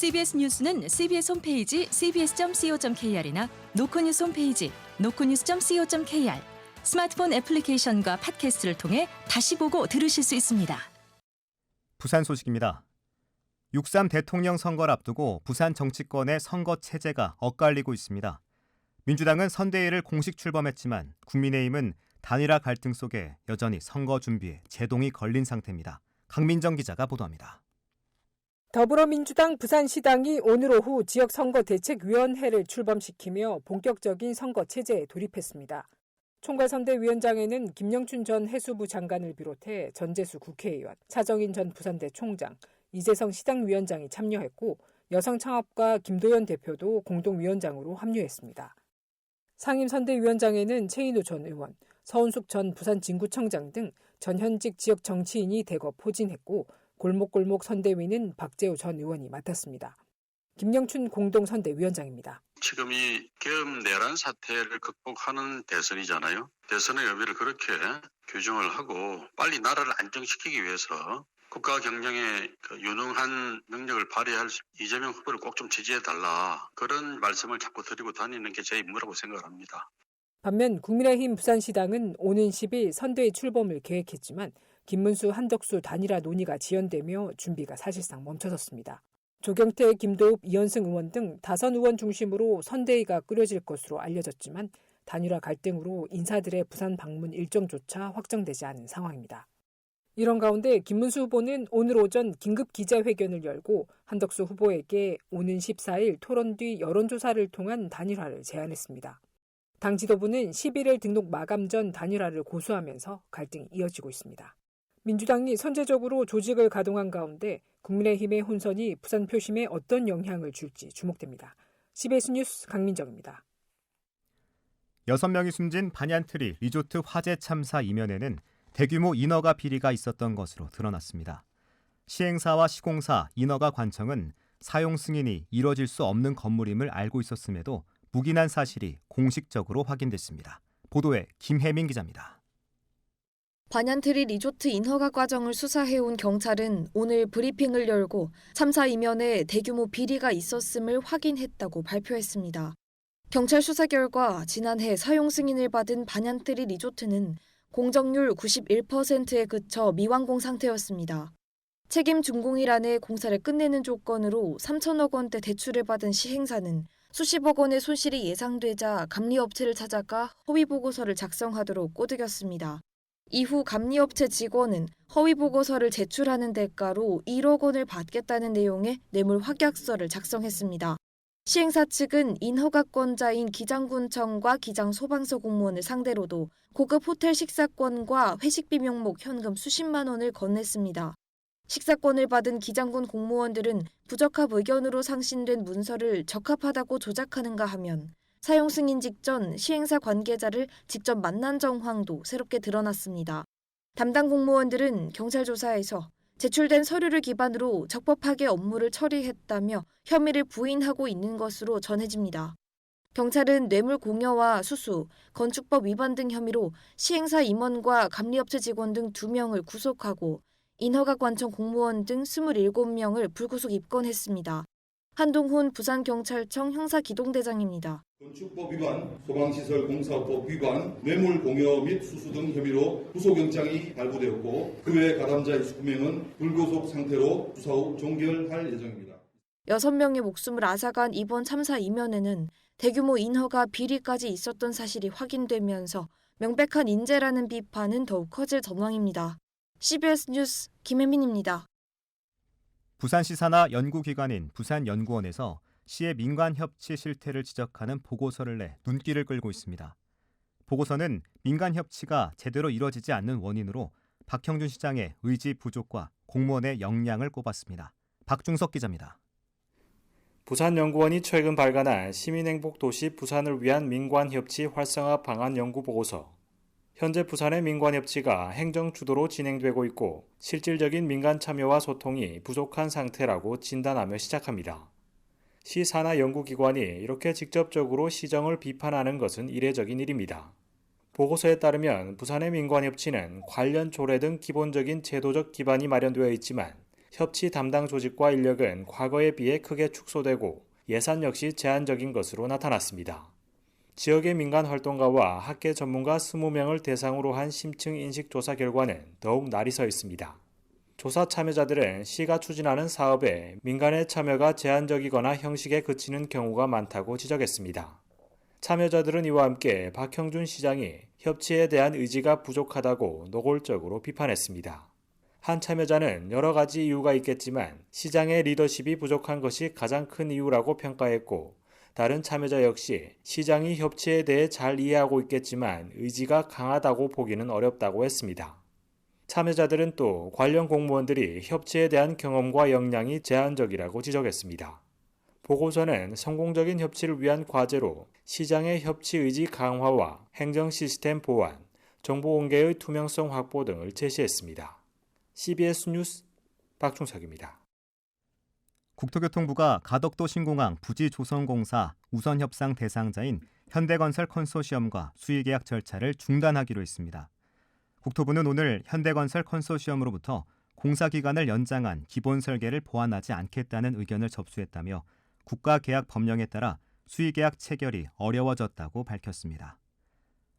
CBS 뉴스는 CBS 홈페이지 cbs.co.kr이나 노코뉴스 홈페이지 노코뉴스.co.kr 스마트폰 애플리케이션과 팟캐스트를 통해 다시 보고 들으실 수 있습니다. 부산 소식입니다. 6.3 대통령 선거를 앞두고 부산 정치권의 선거 체제가 엇갈리고 있습니다. 민주당은 선대위를 공식 출범했지만 국민의힘은 단일화 갈등 속에 여전히 선거 준비에 제동이 걸린 상태입니다. 강민정 기자가 보도합니다. 더불어민주당 부산시당이 오늘 오후 지역선거대책위원회를 출범시키며 본격적인 선거 체제에 돌입했습니다. 총괄선대위원장에는 김영춘 전 해수부 장관을 비롯해 전재수 국회의원, 차정인 전 부산대 총장, 이재성 시당위원장이 참여했고 여성창업가 김도연 대표도 공동위원장으로 합류했습니다. 상임선대위원장에는 최인우 전 의원, 서운숙 전 부산진구청장 등 전현직 지역 정치인이 대거 포진했고 골목골목 선대위는 박재우 전 의원이 맡았습니다. 김영춘 공동선대위원장입니다. 지금 이 계엄 내란 사태를 극복하는 대선이잖아요. 대선의 의미를 그렇게 규정을 하고 빨리 나라를 안정시키기 위해서 국가 경영에 그 유능한 능력을 발휘할 수- 이재명 후보를 꼭 좀 지지해달라. 그런 말씀을 자꾸 드리고 다니는 게 제 임무라고 생각합니다. 반면 국민의힘 부산시당은 오는 10일 선대위 출범을 계획했지만 김문수 한덕수 단일화 논의가 지연되며 준비가 사실상 멈춰섰습니다. 조경태, 김도읍, 이현승 의원 등 다선 의원 중심으로 선대위가 꾸려질 것으로 알려졌지만 단일화 갈등으로 인사들의 부산 방문 일정조차 확정되지 않은 상황입니다. 이런 가운데 김문수 후보는 오늘 오전 긴급 기자회견을 열고 한덕수 후보에게 오는 14일 토론 뒤 여론조사를 통한 단일화를 제안했습니다. 당 지도부는 11일 등록 마감 전 단일화를 고수하면서 갈등이 이어지고 있습니다. 민주당이 선제적으로 조직을 가동한 가운데 국민의힘의 혼선이 부산 표심에 어떤 영향을 줄지 주목됩니다. CBS 뉴스 강민정입니다. 6명이 숨진 반얀트리 리조트 화재 참사 이면에는 대규모 인허가 비리가 있었던 것으로 드러났습니다. 시행사와 시공사, 인허가 관청은 사용 승인이 이뤄질 수 없는 건물임을 알고 있었음에도 묵인한 사실이 공식적으로 확인됐습니다. 보도에 김혜민 기자입니다. 반얀트리 리조트 인허가 과정을 수사해온 경찰은 오늘 브리핑을 열고 참사 이면에 대규모 비리가 있었음을 확인했다고 발표했습니다. 경찰 수사 결과 지난해 사용 승인을 받은 반얀트리 리조트는 공정률 91%에 그쳐 미완공 상태였습니다. 책임 준공이란의 공사를 끝내는 조건으로 3천억 원대 대출을 받은 시행사는 수십억 원의 손실이 예상되자 감리업체를 찾아가 허위 보고서를 작성하도록 꼬드겼습니다. 이후 감리업체 직원은 허위 보고서를 제출하는 대가로 1억 원을 받겠다는 내용의 뇌물 확약서를 작성했습니다. 시행사 측은 인허가권자인 기장군청과 기장소방서 공무원을 상대로도 고급 호텔 식사권과 회식비 명목 현금 수십만 원을 건넸습니다. 식사권을 받은 기장군 공무원들은 부적합 의견으로 상신된 문서를 적합하다고 조작하는가 하면 사용 승인 직전 시행사 관계자를 직접 만난 정황도 새롭게 드러났습니다. 담당 공무원들은 경찰 조사에서 제출된 서류를 기반으로 적법하게 업무를 처리했다며 혐의를 부인하고 있는 것으로 전해집니다. 경찰은 뇌물 공여와 수수, 건축법 위반 등 혐의로 시행사 임원과 감리업체 직원 등 2명을 구속하고 인허가 관청 공무원 등 27명을 불구속 입건했습니다. 한동훈 부산경찰청 형사기동대장입니다. 건축법 위반, 소방시설 공사법 위반, 뇌물 공여 및 수수 등 혐의로 구속영장이 발부되었고 그 외 가담자 29명은 불구속 상태로 수사 후 종결할 예정입니다. 6명의 목숨을 앗아간 이번 참사 이면에는 대규모 인허가 비리까지 있었던 사실이 확인되면서 명백한 인재라는 비판은 더욱 커질 전망입니다. CBS 뉴스 김혜민입니다. 부산시 산하 연구기관인 부산연구원에서 시의 민관 협치 실태를 지적하는 보고서를 내 눈길을 끌고 있습니다. 보고서는 민간 협치가 제대로 이뤄지지 않는 원인으로 박형준 시장의 의지 부족과 공무원의 역량을 꼽았습니다. 박중석 기자입니다. 부산연구원이 최근 발간한 시민행복도시 부산을 위한 민관협치 활성화 방안 연구 보고서. 현재 부산의 민관협치가 행정 주도로 진행되고 있고 실질적인 민간 참여와 소통이 부족한 상태라고 진단하며 시작합니다. 시 산하 연구기관이 이렇게 직접적으로 시정을 비판하는 것은 이례적인 일입니다. 보고서에 따르면 부산의 민관협치는 관련 조례 등 기본적인 제도적 기반이 마련되어 있지만 협치 담당 조직과 인력은 과거에 비해 크게 축소되고 예산 역시 제한적인 것으로 나타났습니다. 지역의 민간 활동가와 학계 전문가 20명을 대상으로 한 심층 인식 조사 결과는 더욱 날이 서 있습니다. 조사 참여자들은 시가 추진하는 사업에 민간의 참여가 제한적이거나 형식에 그치는 경우가 많다고 지적했습니다. 참여자들은 이와 함께 박형준 시장이 협치에 대한 의지가 부족하다고 노골적으로 비판했습니다. 한 참여자는 여러 가지 이유가 있겠지만 시장의 리더십이 부족한 것이 가장 큰 이유라고 평가했고 다른 참여자 역시 시장이 협치에 대해 잘 이해하고 있겠지만 의지가 강하다고 보기는 어렵다고 했습니다. 참여자들은 또 관련 공무원들이 협치에 대한 경험과 역량이 제한적이라고 지적했습니다. 보고서는 성공적인 협치를 위한 과제로 시장의 협치 의지 강화와 행정 시스템 보완, 정보 공개의 투명성 확보 등을 제시했습니다. CBS 뉴스 박충석입니다. 국토교통부가 가덕도 신공항 부지 조성공사 우선 협상 대상자인 현대건설 컨소시엄과 수의계약 절차를 중단하기로 했습니다. 국토부는 오늘 현대건설 컨소시엄으로부터 공사 기간을 연장한 기본 설계를 보완하지 않겠다는 의견을 접수했다며 국가 계약 법령에 따라 수의 계약 체결이 어려워졌다고 밝혔습니다.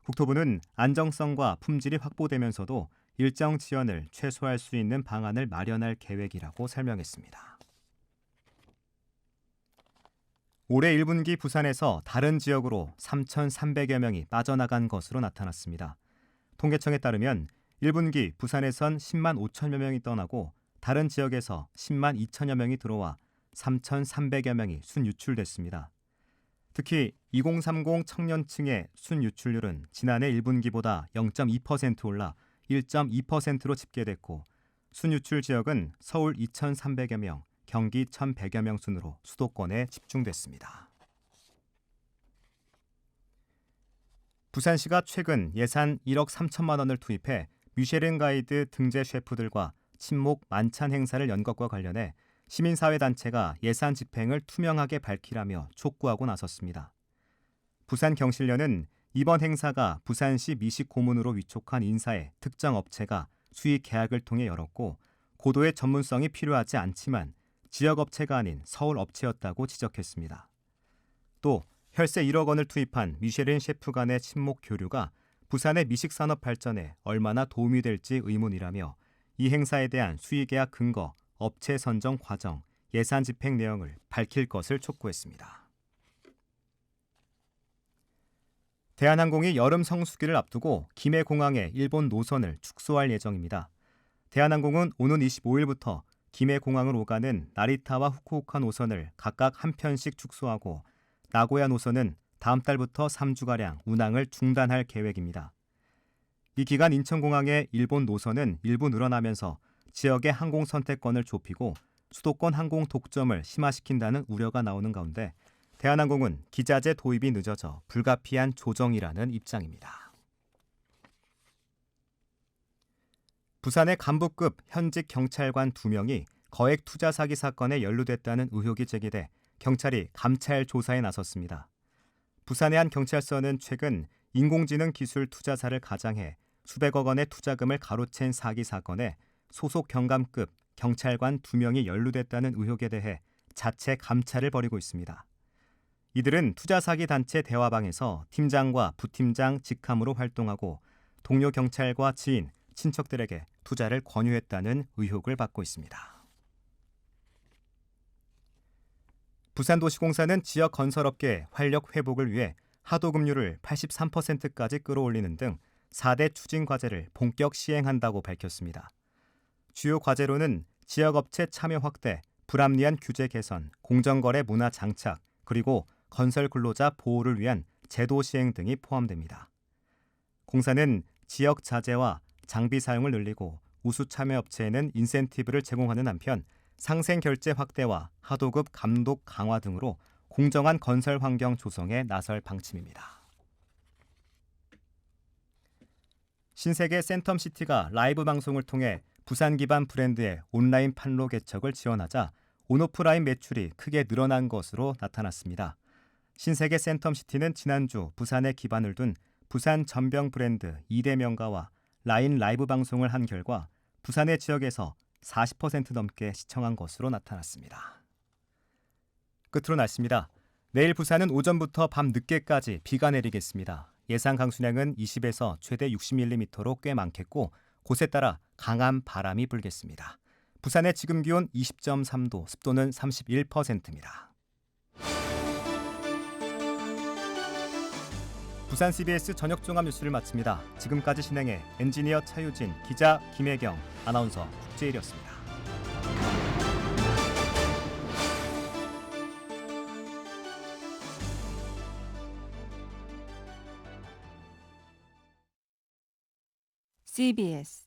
국토부는 안정성과 품질이 확보되면서도 일정 지연을 최소화할 수 있는 방안을 마련할 계획이라고 설명했습니다. 올해 1분기 부산에서 다른 지역으로 3,300여 명이 빠져나간 것으로 나타났습니다. 통계청에 따르면 1분기 부산에선 10만 5천여 명이 떠나고 다른 지역에서 10만 2천여 명이 들어와 3,300여 명이 순유출됐습니다. 특히 2030 청년층의 순유출률은 지난해 1분기보다 0.2% 올라 1.2%로 집계됐고 순유출 지역은 서울 2,300여 명, 경기 1,100여 명 순으로 수도권에 집중됐습니다. 부산시가 최근 예산 1억 3천만 원을 투입해 미쉐린 가이드 등재 셰프들과 친목 만찬 행사를 연 것과 관련해 시민사회단체가 예산 집행을 투명하게 밝히라며 촉구하고 나섰습니다. 부산경실련은 이번 행사가 부산시 미식 고문으로 위촉한 인사에 특정 업체가 수익 계약을 통해 열었고 고도의 전문성이 필요하지 않지만 지역 업체가 아닌 서울 업체였다고 지적했습니다. 또 혈세 1억 원을 투입한 미쉐린 셰프 간의 친목 교류가 부산의 미식 산업 발전에 얼마나 도움이 될지 의문이라며 이 행사에 대한 수익 계약 근거, 업체 선정 과정, 예산 집행 내용을 밝힐 것을 촉구했습니다. 대한항공이 여름 성수기를 앞두고 김해 공항의 일본 노선을 축소할 예정입니다. 대한항공은 오는 25일부터 김해 공항을 오가는 나리타와 후쿠오카 노선을 각각 한 편씩 축소하고 나고야 노선은 다음 달부터 3주가량 운항을 중단할 계획입니다. 이 기간 인천공항의 일본 노선은 일부 늘어나면서 지역의 항공 선택권을 좁히고 수도권 항공 독점을 심화시킨다는 우려가 나오는 가운데 대한항공은 기자재 도입이 늦어져 불가피한 조정이라는 입장입니다. 부산의 간부급 현직 경찰관 2명이 거액 투자 사기 사건에 연루됐다는 의혹이 제기돼 경찰이 감찰 조사에 나섰습니다. 부산의 한 경찰서는 최근 인공지능 기술 투자사를 가장해 수백억 원의 투자금을 가로챈 사기 사건에 소속 경감급 경찰관 2명이 연루됐다는 의혹에 대해 자체 감찰을 벌이고 있습니다. 이들은 투자 사기 단체 대화방에서 팀장과 부팀장 직함으로 활동하고 동료 경찰과 지인, 친척들에게 투자를 권유했다는 의혹을 받고 있습니다. 부산도시공사는 지역 건설업계 활력 회복을 위해 하도급료를 83%까지 끌어올리는 등 4대 추진 과제를 본격 시행한다고 밝혔습니다. 주요 과제로는 지역업체 참여 확대, 불합리한 규제 개선, 공정거래 문화 장착, 그리고 건설 근로자 보호를 위한 제도 시행 등이 포함됩니다. 공사는 지역 자재와 장비 사용을 늘리고 우수 참여 업체에는 인센티브를 제공하는 한편 상생 결제 확대와 하도급 감독 강화 등으로 공정한 건설 환경 조성에 나설 방침입니다. 신세계 센텀시티가 라이브 방송을 통해 부산 기반 브랜드의 온라인 판로 개척을 지원하자 온오프라인 매출이 크게 늘어난 것으로 나타났습니다. 신세계 센텀시티는 지난주 부산에 기반을 둔 부산 전병 브랜드 2대 명가와 라인 라이브 방송을 한 결과 부산의 지역에서 40% 넘게 시청한 것으로 나타났습니다. 끝으로 날씨입니다. 내일 부산은 오전부터 밤 늦게까지 비가 내리겠습니다. 예상 강수량은 20에서 최대 60mm로 꽤 많겠고 곳에 따라 강한 바람이 불겠습니다. 부산의 지금 기온 20.3도, 습도는 31%입니다. 부산 CBS 저녁 종합 뉴스를 마칩니다. 지금까지 진행해 엔지니어 차유진, 기자 김혜경, 아나운서 국제일이었습니다. CBS